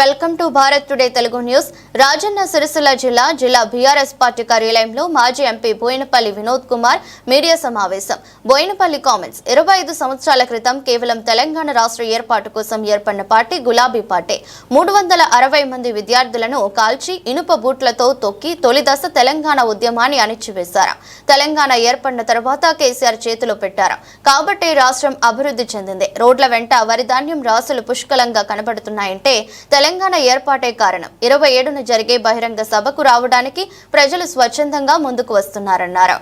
Welcome to Bharat today Telugu news. Rajanna Sircilla జిల్లా జిల్లా BRS party కార్యాలయంలో మాజీ ఎంపీ బోయినపల్లి వినోద్ కుమార్ మీడియా సమావేశం. బోయినపల్లి కామెంట్స్ ఇరవై ఐదు సంవత్సరాల క్రితం కేవలం తెలంగాణ రాష్ట్ర ఏర్పాటు కోసం ఏర్పడిన పార్టీ గులాబీ పార్టీ. మూడు వందల అరవై మంది విద్యార్థులను కాల్చి ఇనుప బూట్లతో తొక్కి తొలిదశ తెలంగాణ ఉద్యమాన్ని అణిచివేశారు. తెలంగాణ ఏర్పడిన తర్వాత కేసీఆర్ చేతిలో పెట్టారు. కాబట్టి రాష్ట్రం అభివృద్ధి చెందింది. రోడ్ల వెంట వరిధాన్యం రాసులు పుష్కలంగా కనబడుతున్నాయంటే తెలంగాణ ఏర్పాటే కారణం. ఇరవై ఏడున జరిగే బహిరంగ సభకు రావడానికి ప్రజలు స్వచ్ఛందంగా ముందుకు వస్తున్నారన్నారు.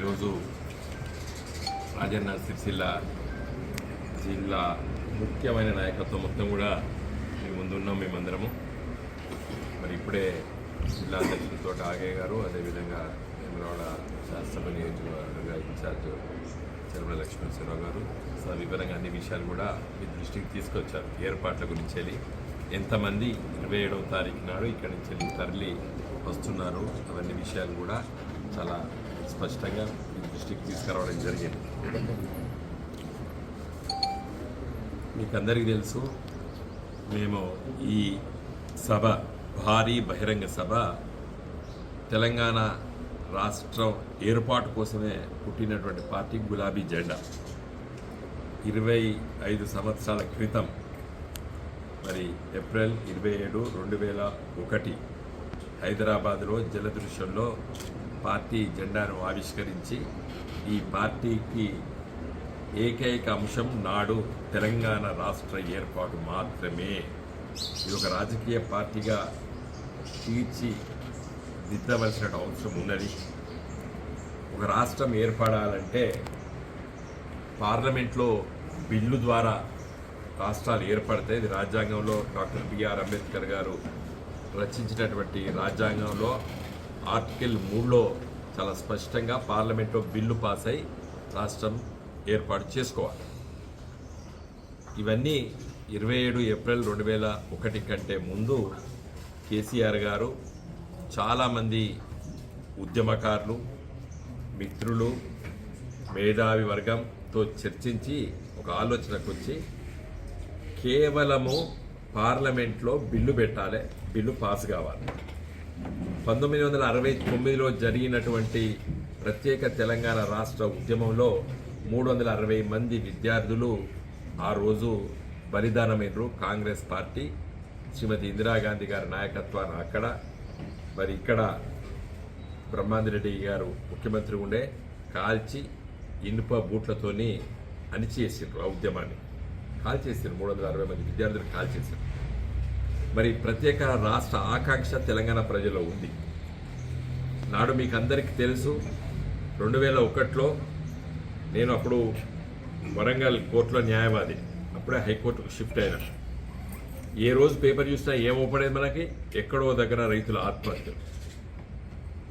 ఈరోజు రాజన్న సిరిసిల్ల జిల్లా ముఖ్యమైన నాయకత్వం మొత్తం కూడా మీ ముందున్నాం మేమందరము. మరి ఇప్పుడే జిల్లా అధ్యక్షులతో ఆగే గారు అదేవిధంగా వేములవాడ శాసనసభ నియోజకవర్గ ఇన్ఛార్జ్ చర్మల లక్ష్మణరావు గారు. సో వివరంగా అన్ని విషయాలు కూడా మీ దృష్టికి తీసుకొచ్చారు. ఏర్పాట్ల గురించి వెళ్ళి ఎంతమంది ఇరవై ఏడవ తారీఖు నాడు ఇక్కడి నుంచి వెళ్ళి తరలి వస్తున్నారు అవన్నీ విషయాలు కూడా చాలా స్పష్టంగా మీ దృష్టికి తీసుకురావడం జరిగింది. మీకు అందరికీ తెలుసు మేము ఈ సభ భారీ బహిరంగ సభ. తెలంగాణ రాష్ట్రం ఏర్పాటు కోసమే పుట్టినటువంటి పార్టీ గులాబీ జెండా. ఇరవై ఐదు సంవత్సరాల క్రితం మరి ఏప్రిల్ ఇరవై ఏడు రెండు వేల ఒకటి హైదరాబాద్లో జలదృశ్యంలో పార్టీ జెండాను ఆవిష్కరించి ఈ పార్టీకి ఏకైక అంశం నాడు తెలంగాణ రాష్ట్ర ఏర్పాటు మాత్రమే. ఇది ఒక రాజకీయ పార్టీగా తీర్చి దిద్దవలసిన అవసరం ఉన్నది. ఒక రాష్ట్రం ఏర్పడాలంటే పార్లమెంట్లో బిల్లు ద్వారా రాష్ట్రాలు ఏర్పడతాయి ఇది రాజ్యాంగంలో డాక్టర్ బిఆర్ అంబేద్కర్ గారు రచించినటువంటి రాజ్యాంగంలో ఆర్టికల్ మూడులో చాలా స్పష్టంగా పార్లమెంట్లో బిల్లు పాస్ అయి రాష్ట్రం ఏర్పాటు చేసుకోవాలి. ఇవన్నీ ఇరవై ఏడు ఏప్రిల్ రెండు వేల ఒకటి కంటే ముందు కేసీఆర్ గారు చాలామంది ఉద్యమకారులు మిత్రులు మేధావి వర్గంతో చర్చించి ఒక ఆలోచనకు వచ్చి కేవలము పార్లమెంట్లో బిల్లు పెట్టాలి బిల్లు పాస్ కావాలి. పంతొమ్మిది వందల అరవై తొమ్మిదిలో జరిగినటువంటి ప్రత్యేక తెలంగాణ రాష్ట్ర ఉద్యమంలో మూడు వందల అరవై మంది విద్యార్థులు ఆ రోజు బలిదానమైనరు కాంగ్రెస్ పార్టీ శ్రీమతి ఇందిరాగాంధీ గారి నాయకత్వాన్ని అక్కడ. మరి ఇక్కడ బ్రహ్మాందిరెడ్డి గారు ముఖ్యమంత్రి ఉండే కాల్చి ఇనుప బూట్లతోని అణిచేసారు ఆ ఉద్యమాన్ని. కాల్చేసారు మూడు వందల అరవై మంది విద్యార్థులు కాల్చేసారు మరి ప్రత్యేక రాష్ట్ర ఆకాంక్ష తెలంగాణ ప్రజల్లో ఉంది. నాడు మీకు అందరికీ తెలుసు రెండు వేల ఒకటిలో నేను అప్పుడు వరంగల్ కోర్టులో న్యాయవాది. ఇప్పుడే హైకోర్టుకు షిఫ్ట్ అయినా. ఏ రోజు పేపర్ చూసినా ఏమవుపడేది మనకి? ఎక్కడో దగ్గర రైతుల ఆత్మహత్యలు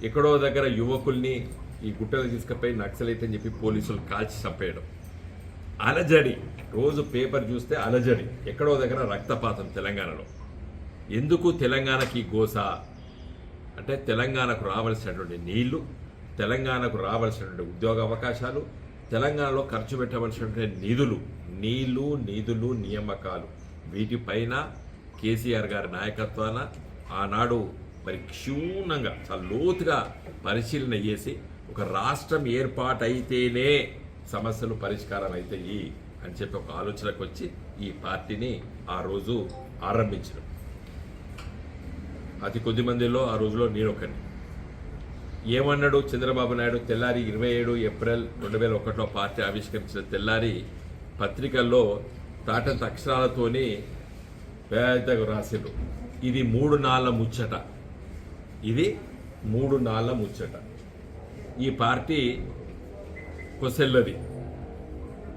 ఎక్కడో దగ్గర యువకుల్ని ఈ గుట్టలు తీసుకుపోయి నక్సలైతే అని చెప్పి పోలీసులు కాల్చి చంపేయడం. అలజడి. రోజు పేపర్ చూస్తే అలజడి. ఎక్కడో దగ్గర రక్తపాతం తెలంగాణలో. ఎందుకు తెలంగాణకి గోస? అంటే తెలంగాణకు రావాల్సినటువంటి నీళ్ళు తెలంగాణకు రావాల్సినటువంటి ఉద్యోగ అవకాశాలు తెలంగాణలో ఖర్చు పెట్టవలసినటువంటి నిధులు నీళ్ళు నిధులు నియామకాలు. వీటిపైన కేసీఆర్ గారి నాయకత్వాన ఆనాడు మరి క్షుణ్ణంగా చాలా లోతుగా పరిశీలన చేసి ఒక రాష్ట్రం ఏర్పాటైతేనే సమస్యలు పరిష్కారం అవుతాయి అని చెప్పి ఒక ఆలోచనకు వచ్చి ఈ పార్టీని ఆ రోజు ఆరంభించడం. అతి కొద్ది మందిలో ఆ రోజులో నేను ఒకరిని ఏమన్నాడు చంద్రబాబు నాయుడు? తెల్లారి ఇరవై ఏడు ఏప్రిల్ రెండు వేల ఒకటిలో పార్టీ ఆవిష్కరించిన తెల్లారి పత్రికల్లో తాటంత అక్షరాలతోని పెద్దగా రాసిండ్రు. ఇది మూడు నాళ్ళ ముచ్చట. ఇది మూడు నాళ్ళ ముచ్చట. ఈ పార్టీ కొసెల్లది.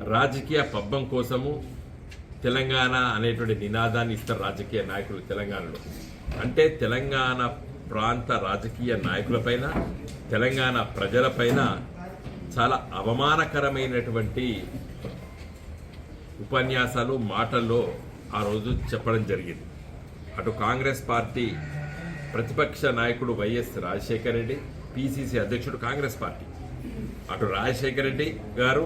రాజకీయ పబ్బం కోసము తెలంగాణ అనేటువంటి నినాదాన్ని ఇస్తారు రాజకీయ నాయకులు తెలంగాణలో. అంటే తెలంగాణ ప్రాంత రాజకీయ నాయకులపైన తెలంగాణ ప్రజలపైన చాలా అవమానకరమైనటువంటి ఉపన్యాసాలు మాటల్లో ఆ రోజు చెప్పడం జరిగింది. అటు కాంగ్రెస్ పార్టీ ప్రతిపక్ష నాయకుడు వైఎస్ రాజశేఖర రెడ్డి పిసిసి అధ్యక్షుడు కాంగ్రెస్ పార్టీ. అటు రాజశేఖర రెడ్డి గారు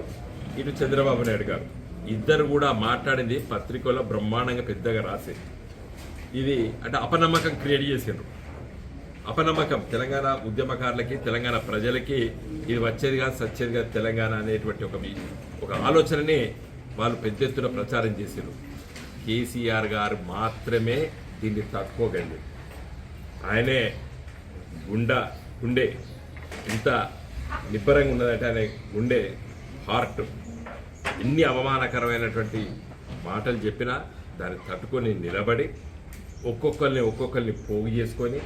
ఇటు చంద్రబాబు నాయుడు గారు. ఇద్దరు కూడా మాట్లాడింది పత్రికలో బ్రహ్మాండంగా పెద్దగా రాసేది. ఇది అంటే అపనమ్మకం క్రియేట్ చేసిండ్రు. అపనమ్మకం తెలంగాణ ఉద్యమకారులకి తెలంగాణ ప్రజలకి ఇది వచ్చేది కాదు సచ్చేది కాదు తెలంగాణ అనేటువంటి ఒక ఒక ఆలోచనని వాళ్ళు పెద్ద ఎత్తున ప్రచారం చేశారు. కేసీఆర్ గారు మాత్రమే దీన్ని తట్టుకోగలిగారు. ఆయనే గుండె గుండె ఇంత నిబ్బరంగా ఉన్నదంటే ఆయన గుండె హార్ట్ ఎన్ని అవమానకరమైనటువంటి మాటలు చెప్పినా దాన్ని తట్టుకొని నిలబడి ఒక్కొక్కరిని ఒక్కొక్కరిని పోగు చేసుకొని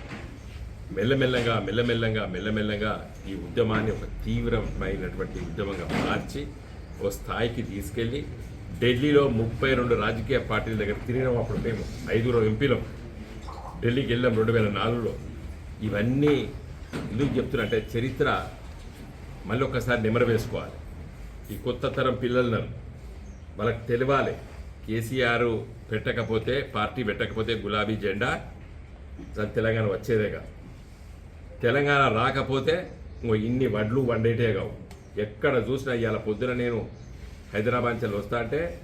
మెల్లమెల్లగా మెల్లమెల్లగా మెల్లమెల్లగా ఈ ఉద్యమాన్ని ఒక తీవ్రమైనటువంటి ఉద్యమంగా మార్చి ఓ స్థాయికి తీసుకెళ్ళి ఢిల్లీలో ముప్పై రెండు రాజకీయ పార్టీల దగ్గర తిరిగినాం అప్పుడు మేము. ఐదుగురం ఎంపీలం. ఢిల్లీకి వెళ్ళాం రెండు వేల నాలుగులో. ఇవన్నీ ఎందుకు చెప్తున్నట్టే చరిత్ర మళ్ళీ ఒకసారి నిమర వేసుకోవాలి. ఈ కొత్త తరం పిల్లలను వాళ్ళకి తెలియాలి. కేసీఆర్ పెట్టకపోతే పార్టీ పెట్టకపోతే గులాబీ జెండా దాని తెలంగాణ వచ్చేదేగా. తెలంగాణ రాకపోతే ఇంకో ఇన్ని వడ్లు వండేటే కావు ఎక్కడ చూసినా ఇవాళ పొద్దున నేను హైదరాబాద్ నుంచి వస్తా అంటే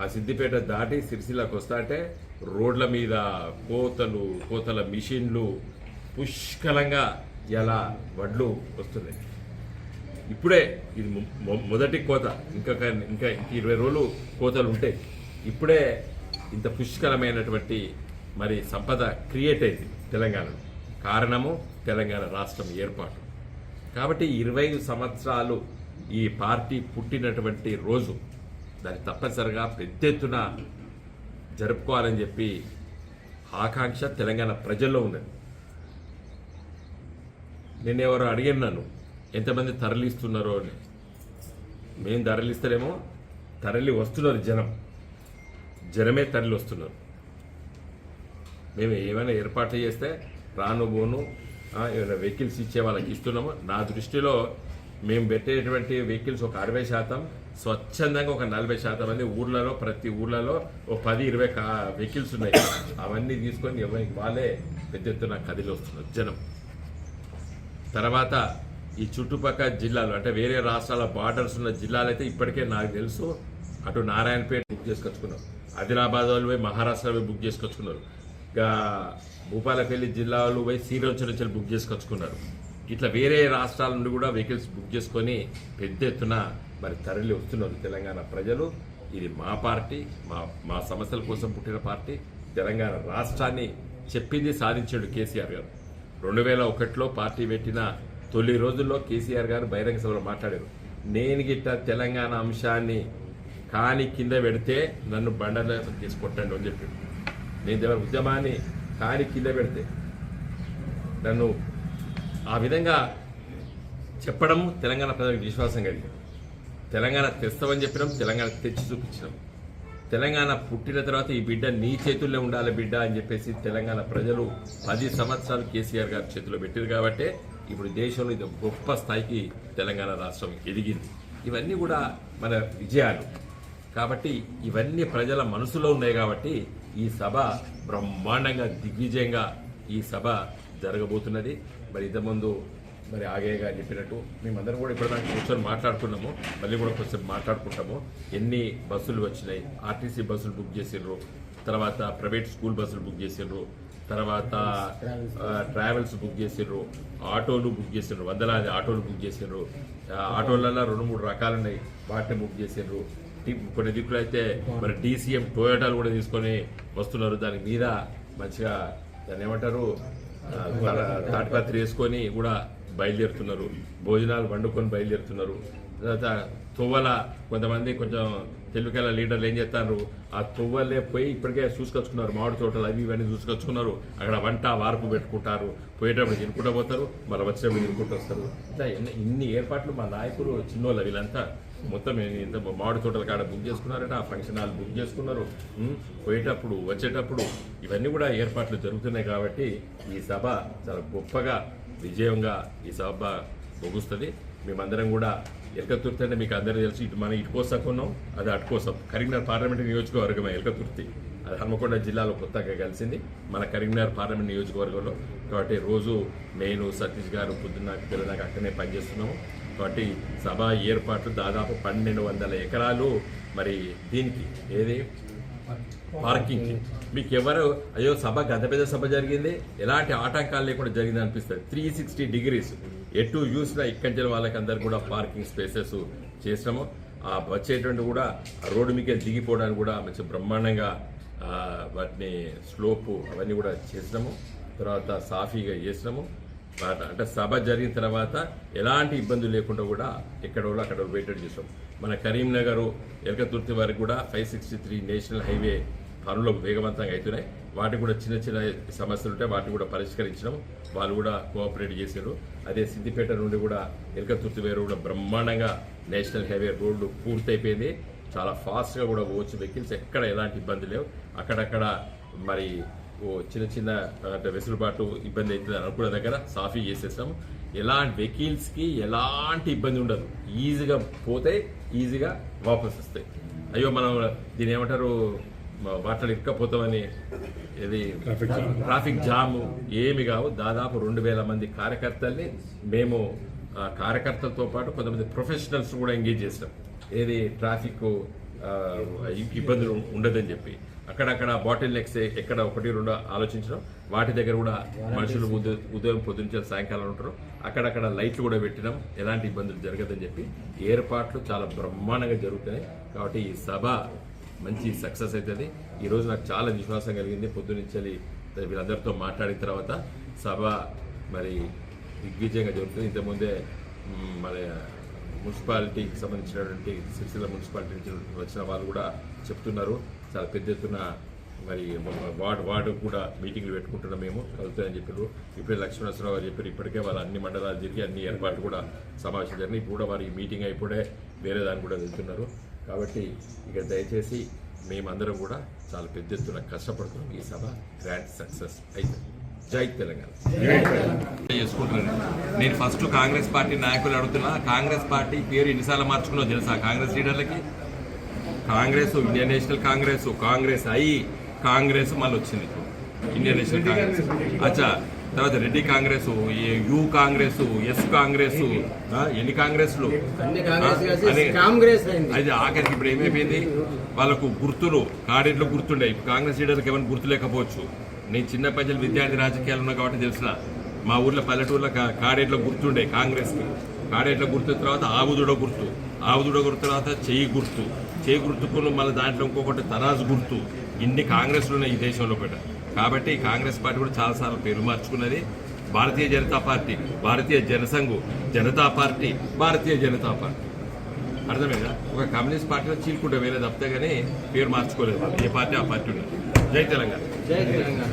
ఆ సిద్దిపేట దాటి సిరిసిల్లకు వస్తా అంటే రోడ్ల మీద కోతలు కోతల మిషన్లు పుష్కలంగా ఇలా వడ్లు వస్తున్నాయి. ఇప్పుడే ఇది మొదటి కోత. ఇంకా ఇంకా ఇరవై రోజులు కోతలు ఉంటాయి. ఇప్పుడే ఇంత పుష్కలమైనటువంటి మరి సంపద క్రియేట్ అయింది తెలంగాణలో. కారణము తెలంగాణ రాష్ట్రం ఏర్పాటు. కాబట్టి ఇరవై సంవత్సరాలు ఈ పార్టీ పుట్టినటువంటి రోజు దాన్ని తప్పనిసరిగా పెద్ద ఎత్తున జరుపుకోవాలని చెప్పి ఆకాంక్ష తెలంగాణ ప్రజల్లో ఉన్నది. నేను ఎవరు అడిగిన్నాను ఎంతమంది తరలిస్తున్నారో అని. మేము తరలిస్తలేమో తరలి వస్తున్నారు జనం. జనమే తరలి వస్తున్నారు. మేము ఏమైనా ఏర్పాట్లు చేస్తే రాను బోను ఏమైనా వెహికల్స్ ఇచ్చే వాళ్ళకి ఇస్తున్నాము? నా దృష్టిలో మేము పెట్టేటువంటి వెహికల్స్ ఒక అరవై శాతం స్వచ్ఛందంగా ఒక నలభై శాతం మంది ఊర్లలో ప్రతి ఊర్లలో ఒక పది ఇరవై కా వెహికల్స్ ఉన్నాయి. అవన్నీ తీసుకొని ఎవరికి వాళ్ళే పెద్ద ఎత్తున కదిలి వస్తున్నారు జనం. తర్వాత ఈ చుట్టుపక్కల జిల్లాలు అంటే వేరే రాష్ట్రాల బార్డర్స్ ఉన్న జిల్లాలు అయితే ఇప్పటికే నాకు తెలుసు. అటు నారాయణపేట బుక్ చేసుకొచ్చుకున్నారు. ఆదిలాబాద్ వాళ్ళు పోయి మహారాష్ట్ర పోయి బుక్ చేసుకొచ్చుకున్నారు. భూపాలపల్లి జిల్లాలో పోయి శ్రీరంచు నుంచి బుక్ చేసుకొచ్చుకున్నారు ఇట్లా వేరే రాష్ట్రాల నుండి కూడా వెహికల్స్ బుక్ చేసుకొని పెద్ద ఎత్తున మరి తరలి వస్తున్నారు తెలంగాణ ప్రజలు. ఇది మా పార్టీ మా మా సమస్యల కోసం పుట్టిన పార్టీ. తెలంగాణ రాష్ట్రాన్ని చెప్పింది సాధించాడు కేసీఆర్ గారు. రెండు వేల ఒకటిలో పార్టీ పెట్టిన తొలి రోజుల్లో కేసీఆర్ గారు బహిరంగ సభలో మాట్లాడారు. నేను గిట్ట తెలంగాణ అంశాన్ని కాని కింద పెడితే నన్ను బండల తీసుకొట్టండి అని చెప్పాడు. నేను దేవర ఉద్యమాన్ని కాని కింద పెడితే నన్ను ఆ విధంగా చెప్పడం తెలంగాణ ప్రజలకు విశ్వాసం కలిగింది. తెలంగాణ తెస్తామని చెప్పినాం తెలంగాణ తెచ్చి చూపించినాం. తెలంగాణ పుట్టిన తర్వాత ఈ బిడ్డ నీ చేతుల్లో ఉండాలి బిడ్డ అని చెప్పేసి తెలంగాణ ప్రజలు పది సంవత్సరాలు కేసీఆర్ గారి చేతిలో పెట్టారు కాబట్టి ఇప్పుడు దేశంలో ఇది గొప్ప స్థాయికి తెలంగాణ రాష్ట్రం ఎదిగింది. ఇవన్నీ కూడా మన విజయాలు. కాబట్టి ఇవన్నీ ప్రజల మనసులో ఉన్నాయి కాబట్టి ఈ సభ బ్రహ్మాండంగా దిగ్విజయంగా ఈ సభ జరగబోతున్నది. మరి ఇంతకుముందు మరి ఆగే గారు చెప్పినట్టు మేమందరం కూడా ఇప్పుడు దాకా కూర్చొని మాట్లాడుకున్నాము. మళ్ళీ కూడా కొంచెం మాట్లాడుకుంటాము. ఎన్ని బస్సులు వచ్చినాయి? ఆర్టీసీ బస్సులు బుక్ చేసిండ్రు. తర్వాత ప్రైవేట్ స్కూల్ బస్సులు బుక్ చేసిండ్రు. తర్వాత ట్రావెల్స్ బుక్ చేసిండ్రు. ఆటోలు బుక్ చేసిండ్రు. వందలాది ఆటోలు బుక్ చేసిండ్రు. ఆటోలలో రెండు మూడు రకాలున్నాయి. వాటిని బుక్ చేసిండ్రు. కొన్ని దిక్కులు అయితే మరి డీసీఎం టొయోటాలు కూడా తీసుకొని వస్తున్నారు. దాని మీద మంచిగా దాన్ని ఏమంటారు? తాటిపత్రి వేసుకొని కూడా బయలుదేరుతున్నారు. భోజనాలు వండుకొని బయలుదేరుతున్నారు. తర్వాత తువ్వల కొంతమంది కొంచెం తెలుగుల లీడర్లు ఏం చేస్తారు? ఆ తువ్వలే పోయి ఇప్పటికే చూసుకొచ్చుకున్నారు. మామిడి తోటలు అవి ఇవన్నీ చూసుకొచ్చుకున్నారు. అక్కడ వంట వార్పు పెట్టుకుంటారు. పోయేటప్పుడు తినుకుంటూ పోతారు. మళ్ళీ వచ్చేటప్పుడు తినుకుంటూ వస్తారు. ఇట్లా ఇన్ని ఏర్పాట్లు మా నాయకులు చిన్నోళ్ళు వీళ్ళంతా మొత్తం ఇంత మామిడి తోటల కాడ బుక్ చేసుకున్నారట ఆ ఫంక్షన్ హాల్ బుక్ చేసుకున్నారు. పోయేటప్పుడు వచ్చేటప్పుడు ఇవన్నీ కూడా ఏర్పాట్లు జరుగుతున్నాయి కాబట్టి ఈ సభ చాలా గొప్పగా విజయంగా ఈ సభ ముగుస్తుంది. మేమందరం కూడా ఎలకతుర్తి అంటే మీకు అందరూ తెలుసు ఇటు మనం ఇటు కోసాకు అది అటుకోసం కరీంనగర్ పార్లమెంట్ నియోజకవర్గమే ఎలకతుర్తి. అది హనుమకొండ జిల్లాలో కొత్తగా కలిసింది. మన కరీంనగర్ పార్లమెంట్ నియోజకవర్గంలో కాబట్టి రోజు నేను సతీష్ గారు పొద్దున్న పిల్లలకు అక్కడనే పనిచేస్తున్నాము. కాబట్టి సభ ఏర్పాట్లు దాదాపు పన్నెండు వందల ఎకరాలు. మరి దీనికి ఏది? పార్కింగ్. మీకు ఎవరు అయ్యో సభ గత పెద్ద సభ జరిగింది. ఎలాంటి ఆటంకాలు లేకుండా జరిగింది అనిపిస్తుంది. Three sixty degrees. ఎటు చూసినా ఇక్కడి వాళ్ళకి అందరు కూడా పార్కింగ్ స్పేసెస్ చేసినాము. ఆ వచ్చేటువంటి కూడా రోడ్డు మీకు దిగిపోవడానికి కూడా మంచి బ్రహ్మాండంగా వాటిని స్లోపు అవన్నీ కూడా చేసినాము. తర్వాత సాఫీగా చేసినాము. అంటే సభ జరిగిన తర్వాత ఎలాంటి ఇబ్బందులు లేకుండా కూడా ఎక్కడ అక్కడ వెయిటెడ్ చేసాం. మన కరీంనగర్ ఎలకతుర్తి వరకు కూడా five sixty three national highway పనులు వేగవంతంగా అవుతున్నాయి. వాటికి కూడా చిన్న చిన్న సమస్యలు ఉంటాయి వాటిని కూడా పరిష్కరించడం వాళ్ళు కూడా కోఆపరేట్ చేశారు. అదే సిద్దిపేట నుండి కూడా ఎలకతుర్తి వేరు కూడా బ్రహ్మాండంగా నేషనల్ హైవే రోడ్డు పూర్తయిపోయింది. చాలా ఫాస్ట్గా కూడా పోవచ్చు. వెహికల్స్ ఎక్కడ ఎలాంటి ఇబ్బంది లేవు. అక్కడక్కడ మరి చిన్న చిన్న అంటే వెసులుబాటు ఇబ్బంది అవుతుంది అని అనుకున్న దగ్గర సాఫీ చేసేస్తాం ఎలాంటి వెహికల్స్కి ఎలాంటి ఇబ్బంది ఉండదు. ఈజీగా పోతే ఈజీగా వాపస్ వస్తాయి. అయ్యో మనం దీని ఏమంటారు? వాటిలో ఇరుక్కపోతామని ఇది ట్రాఫిక్ జామ్. ఏమి కావు. దాదాపు రెండు వేల మంది కార్యకర్తల్ని మేము కార్యకర్తలతో పాటు కొంతమంది ప్రొఫెషనల్స్ కూడా ఎంగేజ్ చేస్తాం. ఏది ట్రాఫిక్ ఇబ్బందులు ఉండదని చెప్పి. అక్కడక్కడ బాటిల్ నెక్స్ ఎక్కడ ఒకటి రెండు ఆలోచించడం. వాటి దగ్గర కూడా మనుషులు ఉదయం ఉదయం సాయంకాలం ఉంటారు. అక్కడక్కడ లైట్లు కూడా పెట్టడం ఎలాంటి ఇబ్బందులు జరగదని చెప్పి ఏర్పాట్లు చాలా బ్రహ్మాండంగా జరుగుతున్నాయి. కాబట్టి ఈ సభ మంచి సక్సెస్ అవుతుంది ఈరోజు నాకు చాలా విశ్వాసం కలిగింది. పొద్దునుంచి వీళ్ళందరితో మాట్లాడిన తర్వాత సభ మరి దిగ్విజయంగా జరుగుతుంది. ఇంతకుముందే మరి మన మున్సిపాలిటీకి సంబంధించినటువంటి సిరిసిల్ల మున్సిపాలిటీ నుంచి వచ్చిన వాళ్ళు కూడా చెప్తున్నారు. చాలా పెద్ద ఎత్తున మరి వార్డు వార్డు కూడా మీటింగ్లు పెట్టుకుంటున్నాం మేము. కలుగుతాయని చెప్పారు. ఇప్పుడే లక్ష్మీనరసరావు గారు చెప్పారు ఇప్పటికే వాళ్ళ అన్ని మండలాలు తిరిగి అన్ని ఏర్పాట్లు కూడా సమావేశం జరిగినాయి. ఇప్పుడు కూడా వారి మీటింగ్ అయిపోతే వేరే దాన్ని కూడా వెళ్తున్నారు. కాబట్టి ఇక దయచేసి మేమందరం కూడా చాలా పెద్ద ఎత్తున కష్టపడుతున్నాం. ఈ సభ గ్రాండ్ సక్సెస్ అయితే. జై తెలంగాణ. చేసుకుంటున్నాను. నేను ఫస్ట్ కాంగ్రెస్ పార్టీ నాయకులు అడుగుతున్నా. కాంగ్రెస్ పార్టీ పేరు ఎన్నిసార్లు మార్చుకున్నా తెలుసా? Congress లీడర్లకి Congress Indian National Congress Congress అయి కాంగ్రెస్ మళ్ళీ వచ్చింది ఇండియన్ నేషనల్ కాంగ్రెస్. అచ్చా తర్వాత Reddy Congress U Congress S Congress ఎన్ని కాంగ్రెస్లు? అదే. ఆఖరికి ఇప్పుడు ఏమైపోయింది? వాళ్ళకు గుర్తులు కాడేట్లో గుర్తుండే కాంగ్రెస్ లీడర్కి ఏమైనా గుర్తు లేకపోవచ్చు. నేను చిన్న ప్రజలు విద్యార్థి రాజకీయాలు ఉన్నా కాబట్టి తెలిసిన. మా ఊర్లో పల్లెటూరులో కాడేట్లో గుర్తుండే కాంగ్రెస్కి. కాడేట్లో గుర్తు తర్వాత ఆవుదుడ గుర్తు. ఆవుదుడ గుర్తు తర్వాత చెయ్యి గుర్తు. చే గుర్తుకులు మళ్ళీ దాంట్లో ఇంకొకటి తరాజు గుర్తు. ఇన్ని కాంగ్రెస్లు ఉన్నాయి ఈ దేశంలో కూడా. కాబట్టి కాంగ్రెస్ పార్టీ కూడా చాలాసార్లు పేరు మార్చుకున్నది. Bharatiya Janata party Bharatiya Jansangh Janata party Bharatiya Janata party. అర్థమైందా? ఒక కమ్యూనిస్ట్ పార్టీలో చీల్కుంటే వేరే తప్పితే కానీ పేరు మార్చుకోలేదు. ఏ పార్టీ ఆ పార్టీ ఉన్నది జై తెలంగాణ. జై తెలంగాణ.